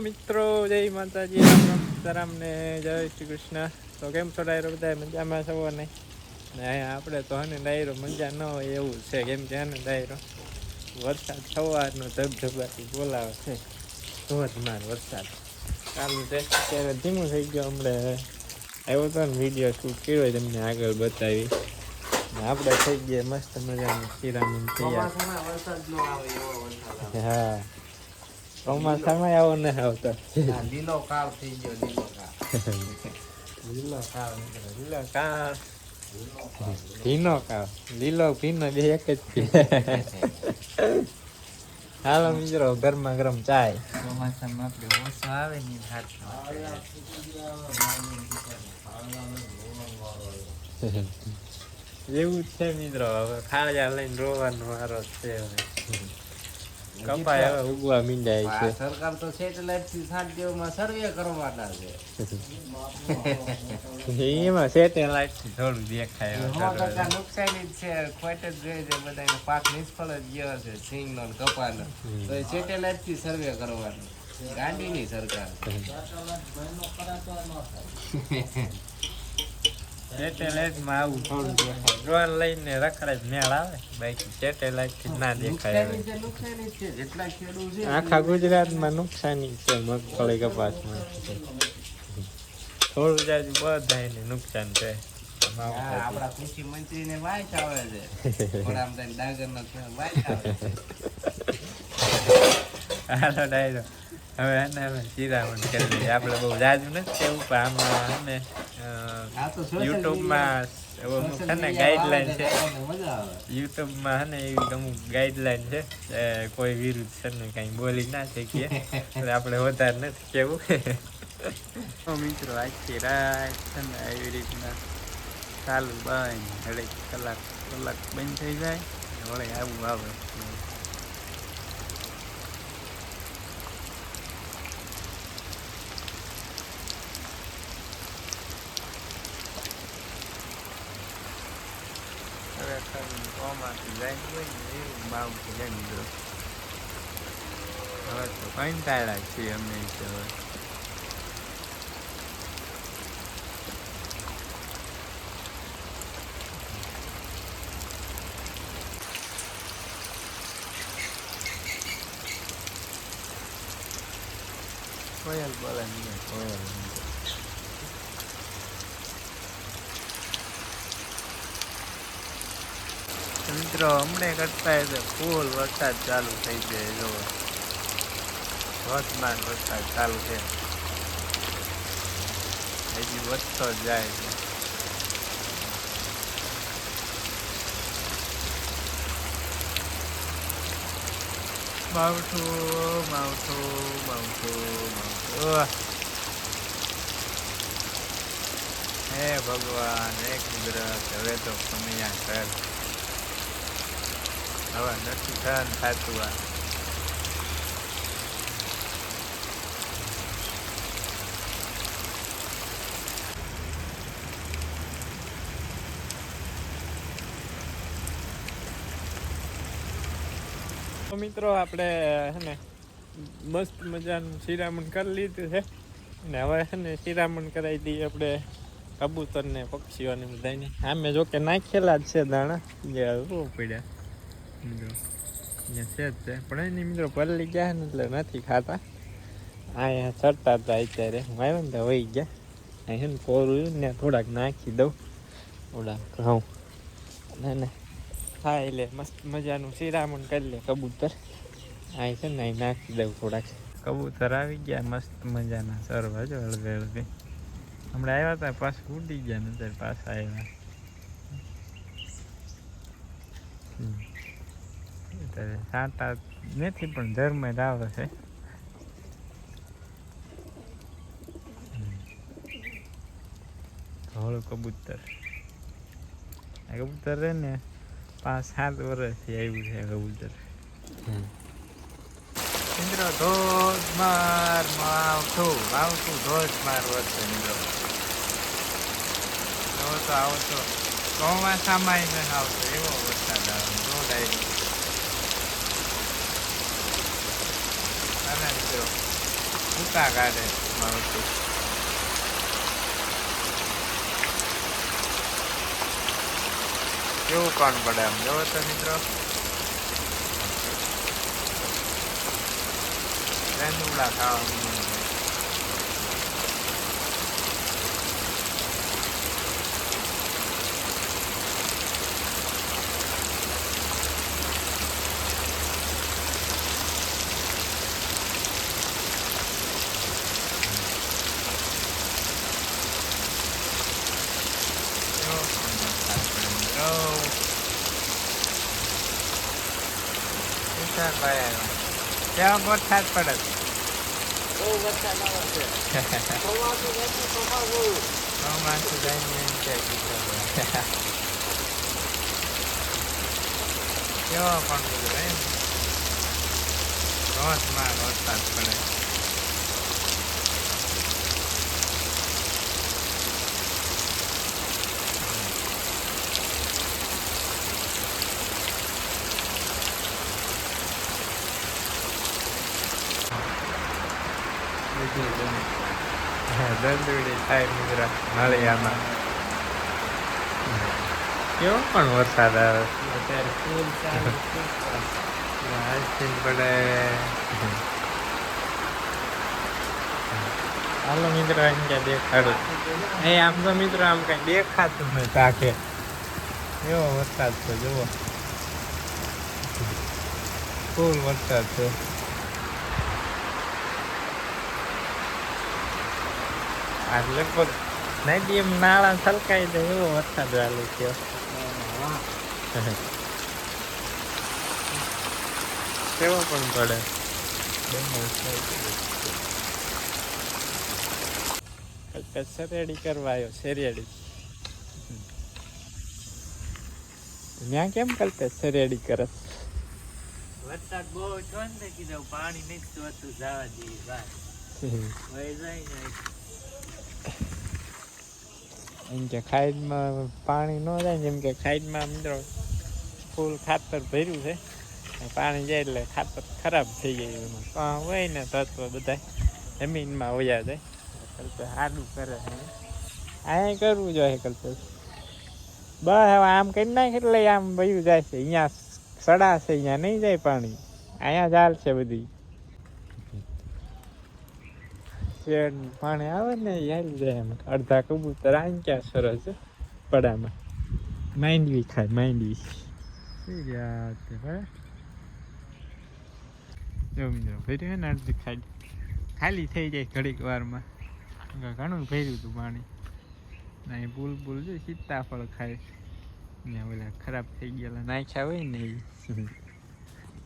મિત્રો જય માતાજી રામ રામ ને જય શ્રી કૃષ્ણ. તો કેમ છો ડાયરો? બધા મજામાં છો ને? ને અહીંયા આપણે તો હને ડાયરો મજા ન હોય એવું છે. કેમ કે હને ડાયરો વરસાદ સવારનો ધબધબાથી બોલાવે છે. ધોધમાર વરસાદ. ચાલુ છે અત્યારે ધીમું થઈ ગયો હમણાં. આવ્યો તો ને વીડિયો શૂટ કર્યો તમને આગળ બતાવી. ને આપણે થઈ ગયા મસ્ત મજાનું શ્રીરામ તૈયાર. હા. ચોમાસામાં આવો ને આવતો. લીલો કાળ થઈ ગયો લીલો કાળ. લીલો કાળ. લીલો કાળ. ભીનો કાળ. લીલો ભીનો બે એક જ હાલો મિત્રો ગરમા ગરમ ચાય. ચોમાસામાં આપણે ઓછો આવે ને હાથમાં એવું જ છે મિત્રો હવે ખાળજા લઈને રોવાનો વારો છે હવે. કપાય હવે ઉગવા મીંડાય છે. સરકાર તો સેટેલાઇટથી સાત દિવસમાં સર્વે કરવાના છે. એમાં સેટેલાઇટ થોડું દેખાય ટકા નુકસાની જ છે. ખોટ જ જોઈએ છે બધા પાક નિષ્ફળ જ ગયો છે સિંગ નો ને કપાનો તો એ સેટેલાઇટથી સર્વે કરવાનું. ગાંધીની સરકાર. સેટેલાઇટમાં આવું થોડું દેખાય. ડ્રોન લઈને રખડાય મેળ આવે? બાકી સેટેલાઇટથી ના દેખાય આખા ગુજરાતમાં નુકસાની છે મગફળી કપાસમાં. થોડું જાજુ બધાને નુકસાન છે. આપણા કૃષિ મંત્રી ને વાંચ આવે છે. વડાપ્રધાન વાંચ આવે છે. હાલો ડાયરો. હવે એને હવે શિરામણ કરી લઈએ આપણે બહુ જાજુ નથી કેવું પણ આમાં અમે આ તો social યુટ્યુબમાં અમુક છે ને ગાઈડલાઈન છે વાળાને મજા આવે. યુટ્યુબમાં છે ને એવી અમુક ગાઈડલાઈન છે કોઈ વિરુદ્ધ છે ને કંઈ બોલી ના શકીએ. એટલે આપણે વધારે નથી કેવું. મિત્રો આખી રાત છે ને એવી રીતના ચાલુ બંધ હરેક કલાક કલાક બંધ થઈ જાય વળી આવું આવે. ચોમાસું જાય હોય ને એવું માવઠું જાય મિત્રો હવે તો કંટાળા છીએ અમે તો હવે કોયલ બોલે નહીં કોયલ મિત્રો, હમણે કરતા એટલે ફૂલ વરસાદ ચાલુ થઈ જાય જો. ધોધમાર વરસાદ ચાલુ છે. હજી વધતો જાય છે. માવઠું માવઠું માવઠું માવઠું. હે ભગવાન, હે કુદરત, હવે તો કમિયા કર હવે નથી તો મિત્રો, આપણે હે ને મસ્ત મજાનું શિરામણ કરી લીધું છે. ને હવે છે ને શિરામણ કરાવી દઈએ આપણે કબૂતરને, પક્ષીઓને બધાને આમે જો કે નાખેલા જ છે દાણા. જે પડ્યા. મિત્રો અહીંયા છે જ છે પણ એની મિત્રો પલ્લી ગયા ને એટલે નથી ખાતા. અહીંયા ચડતા હતા અત્યારે. હું આવ્યો ને તો વહી ગયા. અહીં છે ને પોરું ને થોડાક નાખી દઉં. ઓલા ઘઉં. ના, ને. હા, એટલે મસ્ત મજાનું શિરામણ કરી લે કબૂતર. અહીં છે ને અહીં નાખી દઉં થોડાક. કબૂતર આવી ગયા મસ્ત મજાના. સરવા જો હળવે હળવે. હમણાં આવ્યા હતા પાછું ઉડી ગયા નતર પાછા આવ્યા. અત્યારે નથી પણ ધર્મ જ આવે છે. ધોળ કબૂતર. આ કબૂતર છે ને પાંચ સાત વર્ષથી આવ્યું છે કબૂતર. મિત્રો ધોધમાર આવતું માવઠું ધોધમાર વરસે મિત્રો જો તો આવતો ચોમાસામાં આવતો એવો વરસાદ આવે. ધોધ ડાયરી ના ના મિત્રો ભૂકા કાઢે માવતી કેવું કોણ પડે આમ જોવો તો મિત્રો રેંદુડા ખાવા મળે. કેવો કોણ વરસાદ પડે મિત્રો વિશાલભાઈ આવ્યા કેવો વરસાદ પડે બહુ વરસાદ આવે છે. ચોમાસું નથી ચોમાસું ચોમાસું જઈને એમ કે. કેવો પણ બધું એમ. ધોધમાર વરસાદ પડે. કેવો પણ વરસાદ આવે અત્યારે મિત્રો એમ ક્યાં દેખાડું એ આમ તો મિત્ર આમ કઈ દેખાતું નથી એવો વરસાદ છે, જુઓ. ફૂલ વરસાદ છે. આ લગભગ નદી એમ નાળા છલકાઈ જાય એવો વરસાદ ચાલુ થયો. કેવો પણ પડે. સરેડી કરવા આવ્યો શેરેડી. ત્યાં કેમ કલ્પે શેરેડી કરે? વરસાદ બહુ છો ને કીધું પાણી નથી જોતું જવા જેવી વાત વહી જાય ને. એમ કે ખાઈડમાં પાણી ન જાય જેમ કે ખાઈડમાં મિત્રો ફૂલ ખાતર ભર્યું છે પાણી જાય એટલે ખાતર ખરાબ થઈ જાય એમાં. પણ હોય ને તત્વ બધા જમીનમાં વયા જાય. કલ્પે સારું કરે અહીંયા કરવું જોઈએ કલ્પે. બસ હવે આમ કરી નાખે એટલે આમ વયું જાય છે. અહીંયા સડા છે, અહીંયા નહીં જાય પાણી. અહીંયા છે બધી. શેડ પાણી આવે ને એ જાય એમ. અડધા કબૂતર આંક્યા સરસ પડામાં. માંડવી ખાય માંડવી. શું યાદ તે ભાઈ? જો મિત્રો ભર્યું છે ને અડધી ખાલી? ખાલી થઈ જાય ઘડીક વારમાં. ઘણું ભર્યું હતું પાણી. ના એ બુલ બુલ જો સીતાફળ ખાય. ને ઓલા ખરાબ થઈ ગયેલા નાખ્યા હોય ને એ.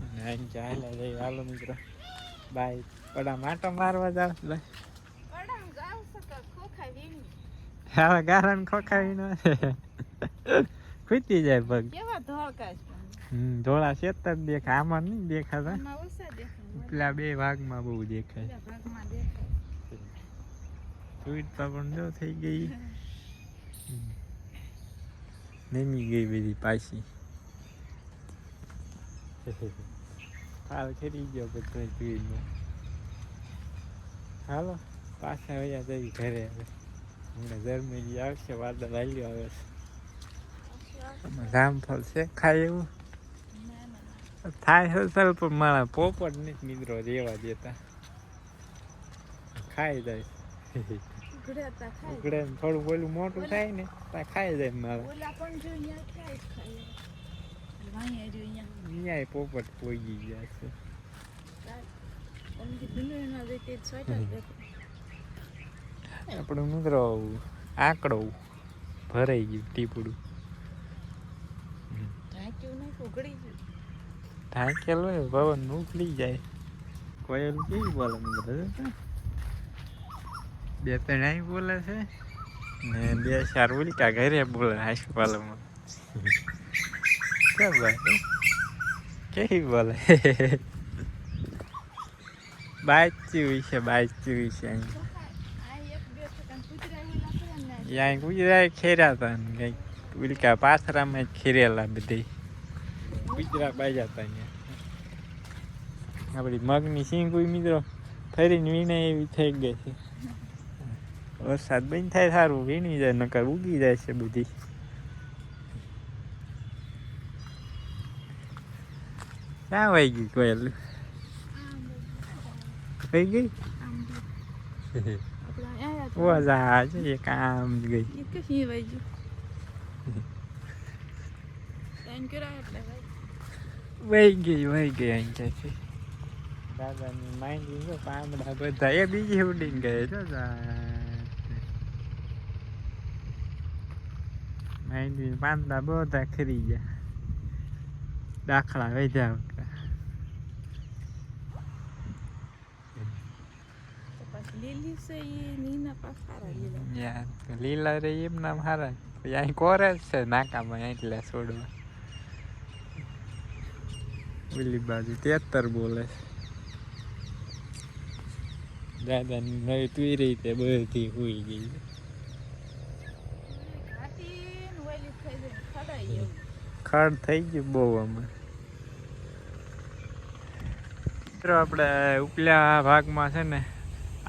હાલ્યા જાય. હાલો મિત્રો. બાય. પડા માટો મારવા જાવ લે હવે ગારણ ખોખાવી ન ખૂતી જાય પગ. હમ, ધોળા શેત જ દેખા આમાં નહીં દેખાતા. પેલા બે ભાગમાં બહુ દેખાય. સ્વીટ પણ જો થઈ ગઈ. નમી ગઈ બધી પાછી. હાલ ખરી ગયો બધો સ્વીટમાં હાલો પાછા વયા જઈ ઘરે હવે હમણાં જર્મની આવશે વાદળ હાલ્યો આવે છે જામફળ છે ખાય એવું થાય છે સર પણ મારા પોપટ નહીં મિત્રો રેવા દેતા ખાઈ જાય ને થોડું બોલું મોટું થાય ને ત્યાં ખાઈ જાય મારા અહીંયા પોપટ પોગી ગયા છે આપણું મિત્રો આંકડો ભરાઈ ગયું ટીપડું ઢાંકેલ હોય પવન ઉખડી જાય કોયલ કેવી બોલે મિત્રો બે ત્રણ અહીં બોલે છે ને બે ચાર ઉલટા ઘરે બોલે હાસ્પાલમાં ક્યાં ભાઈ કેવી બોલે બાચી છે બાચી છે ત્યાં ગુજરાત ખેર્યા હતા ને કંઈક ઉલકા પાથરામાં જ ખેરેલા બધી ગુજરાત બાજા હતા અહીંયા આપણી મગની સિંગ કોઈ મિત્રો ફરીને વીણે એવી થઈ ગઈ છે વરસાદ બંધ થાય સારું વીણી જાય નકર ઉગી જાય છે બધી ક્યાં વહી ગઈ કોયલ વહી ગઈ આમ આપણે આયા તો ઓઝા છે કામ ગઈ એ કે સી વાજુ ટાઈમ કરાય એટલે ભાઈ વહી ગઈ વહી ગઈ અહીં ક્યાંથી દાદાની માંગી જો પાંદડા બધા એ બીજી ઉડીને ગયે જો માંગી પાંદડા બધા ખરી ગયા દાખલા વધ્યા તો પાછી લીલી છે એ નીના પાસ સારા લીલા યાર લીલા રે એમ નામ હારા અહીં કોરે જ છે નાકામાં એટલે છોડવા ઓલી બાજુ તેતર બોલે છે દાદાની નવી તે બધી હુઈ ગઈ ખડ થઈ ગયું બહુ અમે મિત્રો આપણે ઉપલા ભાગમાં છે ને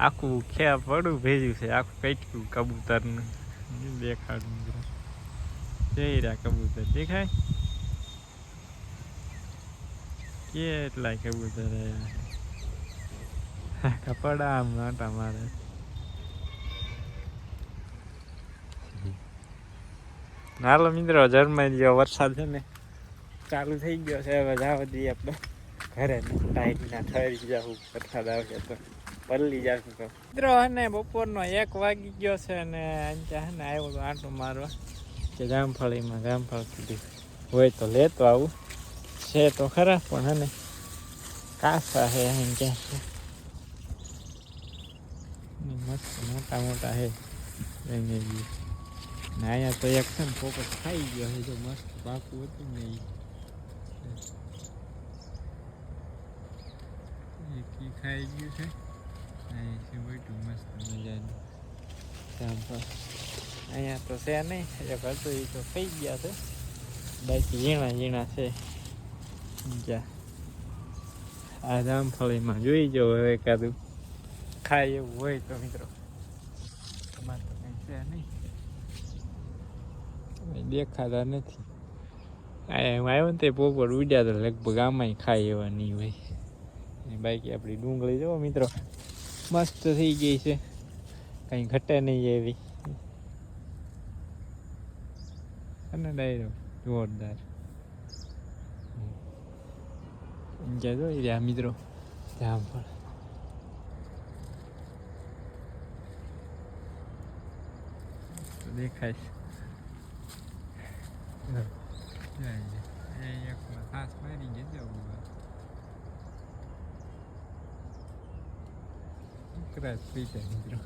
આખું ખે પડું ભેજ્યું છે, આખું કઈટકું કબૂતરનું. દેખાડું જઈ રહ્યા કબૂતર, દેખાય? કેટલા કબૂતર કપડા આમ નાટા મારે. હાલો મિત્રો, જર્મન જેવો વરસાદ છે ને, ચાલુ થઈ ગયો છે. હવે જાવ દઈએ આપણે. ઘરે ટાઈટના થઈ જાવું, વરસાદ આવશે તો. પલ્લી જશું તો. મિત્રો અને બપોરનો એક વાગી ગયો છે અને ત્યાં ને આવ્યો તો આંટો મારવા. કે જામફળીમાં જામફળ કીધું. હોય તો લેતો આવું. છે તો ખરા, પણ હે ને કાસા છે અહીં ક્યાં છે? મસ્ત મોટા મોટા એને બી ને અહીંયા તો એક છે ને ફોકસ ખાઈ ગયો છે જો મસ્ત પાકું હતું ને એ ખાઈ ગયું છે. અહીં છે બેઠું મસ્ત મજાનું અહીંયા તો છે નહીં એક હતું એ તો થઈ ગયા છે બાકી ઝીણા ઝીણા છે આ જામફળીમાં જોઈ જાઓ હવે એકાદું ખાય એવું હોય તો મિત્રો તમારે તો કંઈ છે નહીં દેખાતા નથી એમ આવ્યો ને તે પોપર ઉડ્યા તો લગભગ આમાંય ખાય એવા નહીં હોય બાકી આપણી ડુંગળી જુઓ મિત્રો મસ્ત થઈ ગઈ છે. કંઈ ઘટે નહીં એવી. અને ડાયરો જોરદાર. જજો રહ્યા મિત્રો? ત્યાં પણ. દેખાય. છે જો, જાય છે. એ એકમાં મારી ગઈ જવું કદાચ પી જાય મિત્રો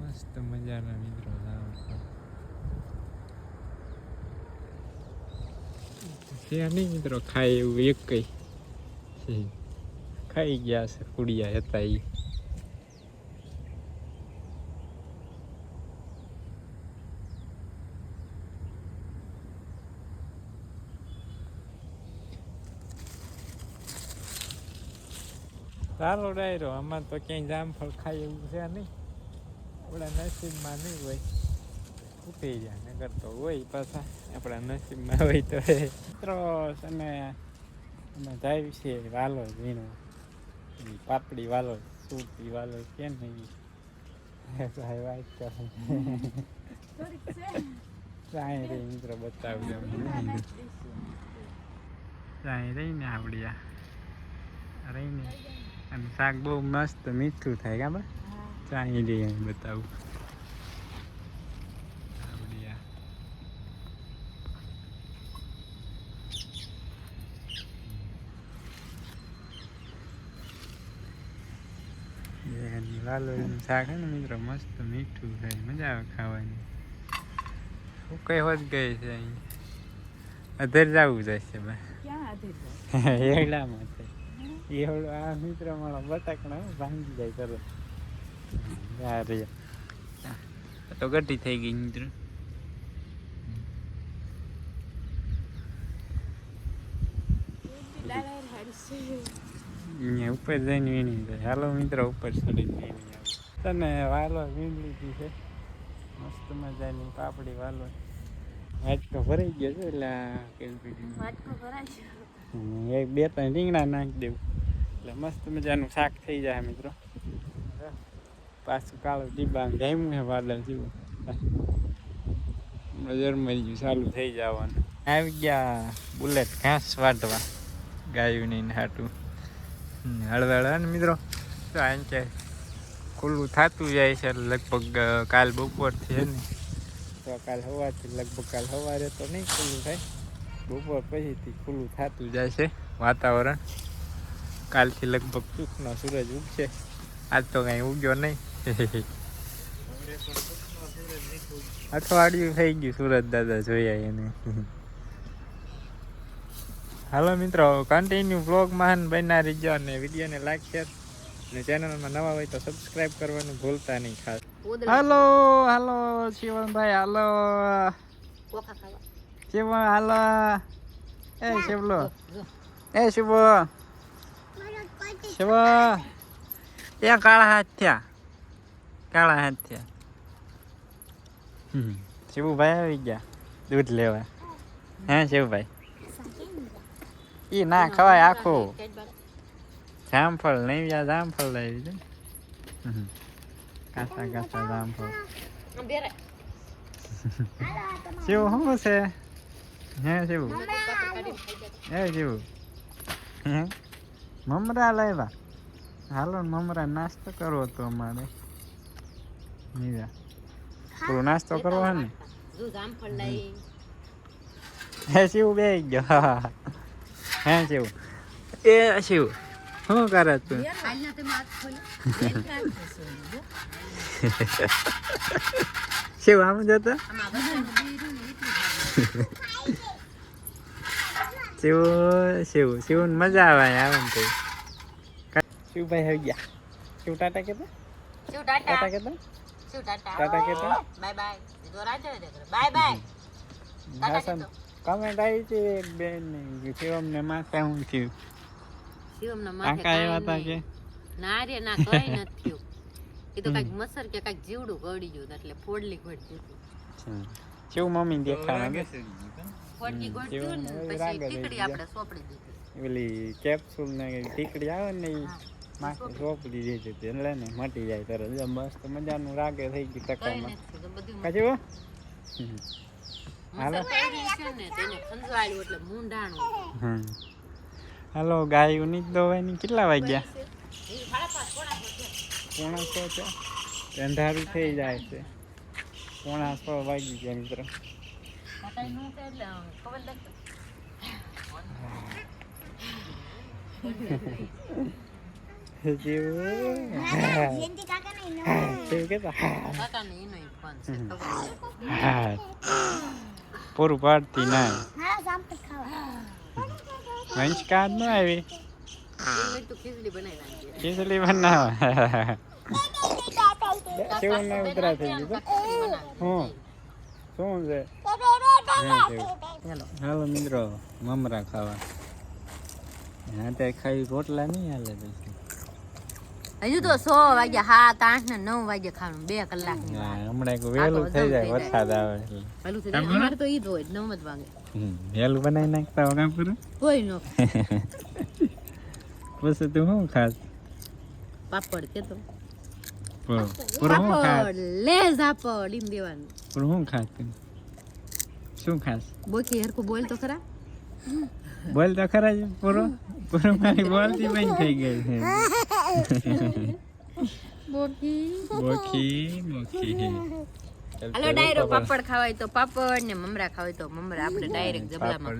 મસ્ત મજાના મિત્રો છે નહીં મિત્રો ખાય એવું એક કઈ ખાઈ ગયા છે કુડિયા હતા એ સારો ડાયરો આમાં તો ક્યાંય જામફળ ખાય એવું છે નહીં. આપણા નસીબમાં નહીં હોય. ઉઠી જાય નગર તો હોય પાછા. આપણા નસીબમાં હોય તો મિત્રો છે અમે જાય છે વાલો ઝીણો. પાપડી વાલો સુરતી વાલો કે નહીં ભાઈ વાત કરે. છે રહી મિત્રો બતાવજો. ચાય રહીને આપણી આ રહીને અને શાક બહુ મસ્ત મીઠું થાય કા બા હા ચાય રહી અહીં બતાવું લાલોનું શાક હે ને મિત્રો મસ્ત મીઠું થાય મજા આવે ખાવાની કઈ હોત ગઈ છે અહીં અધર જવું જશે બા ક્યાં જાય છે એવડો આ મિત્ર મારો બટાકણા ભાંગી જાય તરત. યાર તો ગટી થઈ ગઈ મિત્રો. ઉપર જઈને વીણી જાય. હાલો મિત્રો ઉપર ચડી વીણી આવે. તને વાલો વીણી લીધી છે. મસ્ત મજાની પાપડી વાલો. વાટકો ભરાઈ ગયો છે એટલે. વાટકો ભરાઈ હમ, એક બે ત્રણ રીંગણા નાખી દેવું. એટલે મસ્ત મજાનું શાક થઈ જાય મિત્રો. પાછું કાળું ડીબા ગાયમું છે વાદળ જેવું. જરમાઈ ગયું ચાલુ થઈ જવાનું. આવી ગયા બુલેટ ઘાસ વાટવા ગાયું નહીં હાટું. હળવે હળવે ને મિત્રો? તો આમ કે ખુલ્લું થતું જાય છે લગભગ કાલ બપોરથી છે ને. તો કાલ સવારથી લગભગ કાલ સવારે તો નહીં ખુલ્લું થાય. બપોર પછીથી ખુલ્લું થતું જાય છે વાતાવરણ. કાલથી લગભગ ચૂકનો સૂરજ ઉગશે. આજ તો કાંઈ ઉગ્યો નહીં. અઠવાડિયું થઈ ગયું સુરત દાદા જોયા એને. હાલો મિત્રો કન્ટિન્યુ બ્લોગમાં બન્યા જો અને વિડીયોને લાઈક શેર અને ચેનલમાં નવા હોય તો સબસ્ક્રાઇબ કરવાનું ભૂલતા નહીં ખાસ. હાલો હાલો શિવનભાઈ હાલો. કોખા ખાવા શિવ હાલો? એ શિવલો. એ શિવ. શિવ. એ કાળા હાથ થયા. કાળા હાથ થયા. હમ. શિવુભાઈ આવી ગયા. દૂધ લેવા. હે શિવભાઈ? ઈ ના ખવાય આખું. જામફળ નહીં ગયા જામફળ લઈ Kasa. કાચા કાચા જામફળ. શિવ શું છે? હે શિવ હે શિવ હે મમરા લાવ્યા હાલો મમરા નાસ્તો કરવો તો અમારે. નીરા પૂરો નાસ્તો કરવો હે ને? હે શિવ બે ગયો. હે શિવ એ શિવ શું કરે તું શિવ આમ જતો શિવ શિવ શિવ મજા આવે આવે ને તો શિવભાઈ આવી ગયા શિવ ટાટા કેતા ટાટા કેતા ટાટા કેતા હાસન કમેન્ટ આવી હતી એક બેનની શિવમને માથે હું થયું કાકા એવા હતા કે ના રે ના કઈ નથી થયું એ તો કંઈક મસર કે કંઈક જીવડું ગળી ગયું એટલે ફોડલી ઘટ ગયું શિવ મમ્મી. દેખાણા કે ફોડલી હમ, ઘટ્યું ને ટીકડી રહી આપણે સોપડી દીધી. ઓલી કેપ્સ્યુલ ને ટીકડી આવે ને એ માથે ચોપડી દે છે એટલે ને મટી જાય તરત. એટલે મસ્ત મજાનું રાગે થઈ ગયું ટકામાં. કાચી હો? હાલો. મસર કરી છે ને તેને ખંજવાળ્યું એટલે મૂંઢાણું. હમ. હાલો ગાયની દવાની કેટલા વાગ્યા? પોણા છ છે. અંધારું થઈ જાય છે. પોણા છ વાગી ગયા મિત્ર. પૂરું પાડતી ના. વંશકાદ ન આવી. ખીચડી બનાવી ખીચડી બનાવ. કેવું ને ઉતરા થઈ ગયું હું શું છે? હાલો મિત્રો મમરા ખાવા. હા તે ખાઈ રોટલા નહીં હાલે પછી. હજુ તો સો વાગ્યા સાત આઠ ને નવ વાગે ખાવાનું બે કલાક હમણાં એક વહેલું થઈ જાય વરસાદ આવે એટલે. અમારે તો ઈદ હોય નવ જ વાગે. વહેલું બનાવી નાખતા હોય પૂરું કોઈ નો પછી તું શું ખાસ? પાપડ કે પાપડ લે ઝાપડ એમ દેવાનું શું ખાસ શું ખાસ બોકી હરખું બોલ તો ખરા બોલ તો ખરા છે પૂરો પૂરો મારી બોલતી બંધ થઈ ગઈ છે બોકી બોખી બોખી હાલો ડાયરો પાપડ ખાવાય તો પાપડ ને મમરા ખાવાય તો મમરા આપણે ડાયરેક્ટ જબલામાં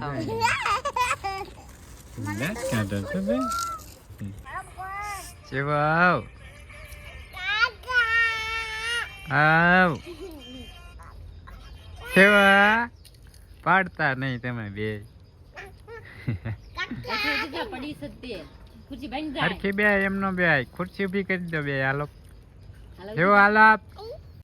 શિવા આવ આવ સેવા પાડતા નહીં તમે બે. પડી ખુરશી હરખી બે એમનો બે ખુરશી ઊભી કરી દો બે હાલો. હાલો. શિવા હાલો આપ.